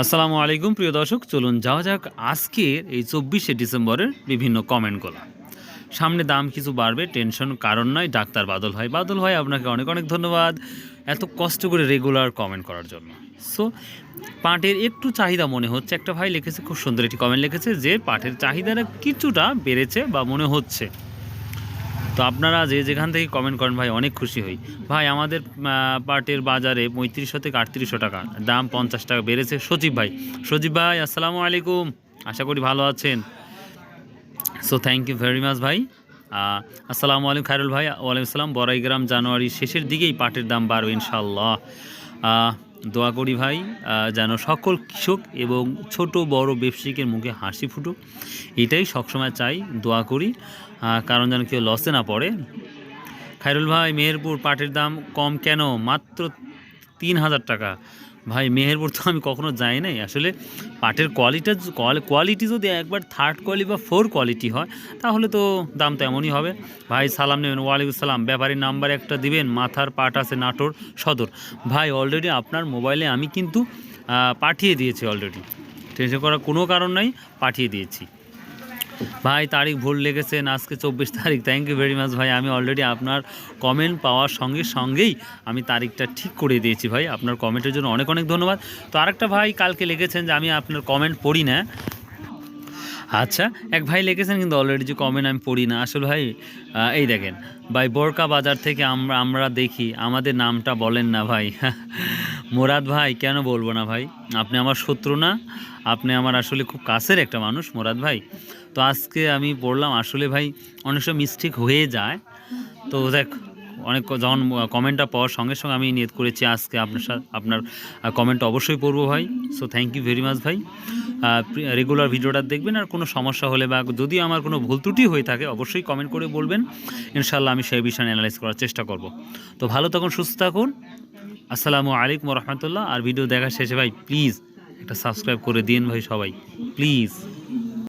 আসসালামু আলাইকুম, প্রিয় দর্শক। চলুন যাওয়া যাক আজকের এই চব্বিশে ডিসেম্বরের বিভিন্ন কমেন্টগুলো। সামনে দাম কিছু বাড়বে, টেনশন কারণ নয়। ডাক্তার বাদল হয় বাদল হয় আপনাকে অনেক অনেক ধন্যবাদ এত কষ্ট করে রেগুলার কমেন্ট করার জন্য। সো পাটের একটু চাহিদা মনে হচ্ছে। একটা ভাই লিখেছে, খুব সুন্দর একটি কমেন্ট লিখেছে যে, পাটের চাহিদাটা কিছুটা বেড়েছে বা মনে হচ্ছে। তো আপনারা যে যেখান থেকে কমেন্ট করেন, ভাই, অনেক খুশি হই। ভাই, আমাদের পাটের বাজারে পঁয়ত্রিশশো থেকে আটত্রিশশো টাকা, দাম পঞ্চাশ টাকা বেড়েছে। সজীব ভাই সজীব ভাই, আসসালামু আলাইকুম। আশা করি ভালো আছেন। So thank you very much ভাই। আসসালামু আলাইকুম, খায়রুল ভাই। ওয়ালাইকুম আসসালাম। বড়াইগ্রাম জানুয়ারি শেষের দিকেই পাটের দাম বাড়বে ইনশাল্লাহ দোয়া করি ভাই যেন সকল কৃষক এবং ছোট বড় ব্যবসায়িকের মুখে হাসি ফুটুক। এটাই সবসময় চাই, দোয়া করি। কারণ যেন কেউ লসে না পড়ে। খায়রুল ভাই, মেহেরপুর পাটের দাম কম কেন? মাত্র তিন হাজার টাকা। ভাই, মেহেরপুর তো আমি কখনো যাই নাই। আসলে পাটের কোয়ালিটা কোয়ালিটি যদি একবার থার্ড কোয়ালিটি বা ফোর কোয়ালিটি হয়, তাহলে তো দাম তো এমনই হবে। ভাই, সালাম নেবেন, ওয়ালাইকুম সালাম। ব্যাপারীর নাম্বার একটা দিবেন, মাথার পাট আছে, নাটোর সদর। ভাই অলরেডি আপনার মোবাইলে আমি কিন্তু পাঠিয়ে দিয়েছি অলরেডি টেনশন করার কোনো কারণ নাই, পাঠিয়ে দিয়েছি। ভাই, তারিখ ভুল লেগেছেন আজকে চব্বিশ তারিখ। থ্যাংক ইউ ভেরি মাচ ভাই, আমি অলরেডি আপনার কমেন্ট পাওয়ার সঙ্গে সঙ্গেই আমি তারিখটা ঠিক করে দিয়েছি ভাই। আপনার কমেন্টের জন্য অনেক অনেক ধন্যবাদ। তো আরেকটা ভাই কালকে লেগেছেন যে, আমি আপনার কমেন্ট পড়ি না। আচ্ছা এক ভাই লিখেছেন কিন্তু অলরেডি যে কমেন্ট আমি পড়ি না। আসলে ভাই এই দেখেন, ভাই বোরকা বাজার থেকে আমরা আমরা দেখি, আমাদের নামটা বলেন না ভাই। মোরাদ ভাই, কেন বলব না ভাই? আপনি আমার শত্রু না, আপনি আমার আসলে খুব কাছের একটা মানুষ, মোরাদ ভাই। তো আজকে আমি পড়লাম আসলে ভাই, অনেক সময় মিস্টেক হয়ে যায়। তো দেখ অনেক যখন কমেন্টটা পাওয়ার সঙ্গে সঙ্গে আমি নিয়ত করেছি আজকে আপনার সাথে, আপনার কমেন্ট অবশ্যই পড়ব ভাই। So thank you very much ভাই। রেগুলার ভিডিওটা দেখবেন আর কোনো সমস্যা হলে বা যদি আমার কোনো ভুল ত্রুটি হয়ে থাকে, অবশ্যই কমেন্ট করে বলবেন। ইনশাল্লাহ আমি সেই বিষয়ে অ্যানালাইজ করার চেষ্টা করব। তো ভালো থাকুন, সুস্থ থাকুন। আসসালামু আলাইকুম রহমতুল্লাহ। আর ভিডিও দেখা শেষে ভাই প্লিজ একটা সাবস্ক্রাইব করে দিন ভাই সবাই। প্লিজ